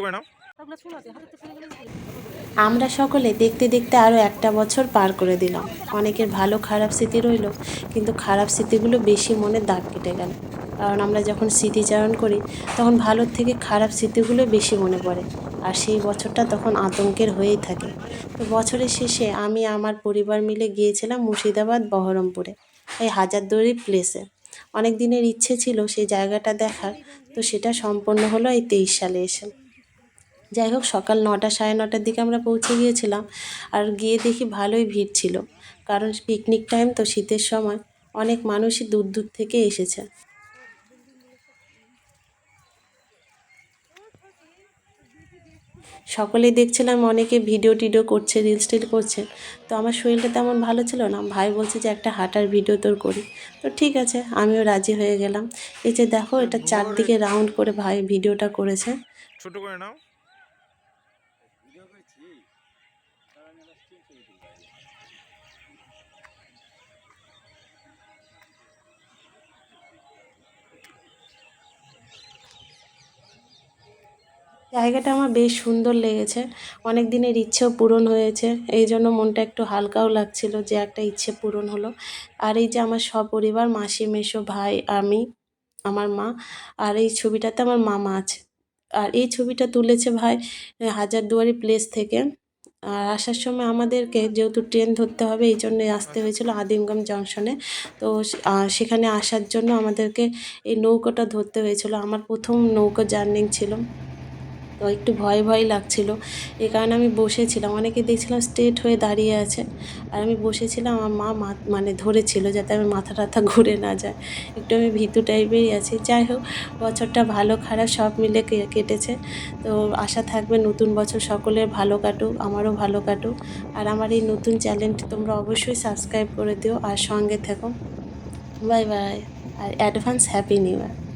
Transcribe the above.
করে নাও। আমরা সকলে দেখতে দেখতে আরও একটা বছর পার করে দিলাম। অনেকের ভালো খারাপ স্মৃতি রইল, কিন্তু খারাপ স্মৃতিগুলো বেশি মনে দাগ কেটে গেল। কারণ আমরা যখন স্মৃতিচারণ করি, তখন ভালোর থেকে খারাপ স্মৃতিগুলো বেশি মনে পড়ে, আর সেই বছরটা তখন আতঙ্কের হয়েই থাকে। তো বছরের শেষে আমি আমার পরিবার মিলে গিয়েছিলাম মুর্শিদাবাদ বহরমপুরে, এই হাজারদুয়ারি প্লেসে। অনেক দিনের ইচ্ছে ছিল সেই জায়গাটা দেখার, তো সেটা সম্পন্ন হলো এই তেইশ সালে এসে। যাই হোক, সকাল নটা, সাড়ে নটার দিকে আমরা পৌঁছে গিয়েছিলাম আর গিয়ে দেখি ভালোই ভিড় ছিল। কারণ পিকনিক টাইম তো শীতের সময়, অনেক মানুষই দূর দূর থেকে এসেছে। সকলেই দেখছিলাম অনেকে ভিডিও টিডিও করছে রিলস টিল করছে। তো আমার শরীরটা তেমন ভালো ছিল না। ভাই বলছে যে, একটা হাঁটার ভিডিও তোর করি। তো ঠিক আছে, আমিও রাজি হয়ে গেলাম। এই যে দেখো, এটা চারদিকে রাউন্ড করে ভাই ভিডিওটা করেছে। ছোট করে নাও। জায়গাটা আমার বেশ সুন্দর লেগেছে। অনেক দিনের ইচ্ছেও পূরণ হয়েছে। এই জন্য মনটা একটু হালকাও লাগছিল যে একটা ইচ্ছে পূরণ হলো। আর এই যে আমার সপরিবার, মাসি মেশো ভাই, আমি, আমার মা, আর এই ছবিটাতে আমার মামা আছে। আর এই ছবিটা তুলেছে ভাই হাজারদুয়ারি প্লেস থেকে। আর আসার সময় আমাদেরকে যেহেতু ট্রেন ধরতে হবে, এই জন্যে আসতে হয়েছিল আদিমগঞ্জ জংশনে। তো সেখানে আসার জন্য আমাদেরকে এই নৌকোটা ধরতে হয়েছিল। আমার প্রথম নৌকো জার্নি ছিল। তো একটু ভয় ভয় লাগছিল। এই কারণে আমি বসেছিলাম। অনেকে দেখছিলাম স্ট্রেট হয়ে দাঁড়িয়ে আছে। আর আমি বসেছিলাম, আমার মা মানে ধরেছিল যাতে আমি মাথা টাথা ঘুরে না যায়। একটু আমি ভীতু টাইপেরই আছি। যাই হোক, বছরটা ভালো খারাপ, সব মিলে কেটেছে। তো আশা থাকবে নতুন বছর সকলের ভালো কাটুক, আমারও ভালো কাটুক। আর আমার এই নতুন চ্যানেলটি তোমরা অবশ্যই সাবস্ক্রাইব করে দিও। আর সঙ্গে থেকো। Bye bye. আর অ্যাডভান্স হ্যাপি নিউ ইয়ার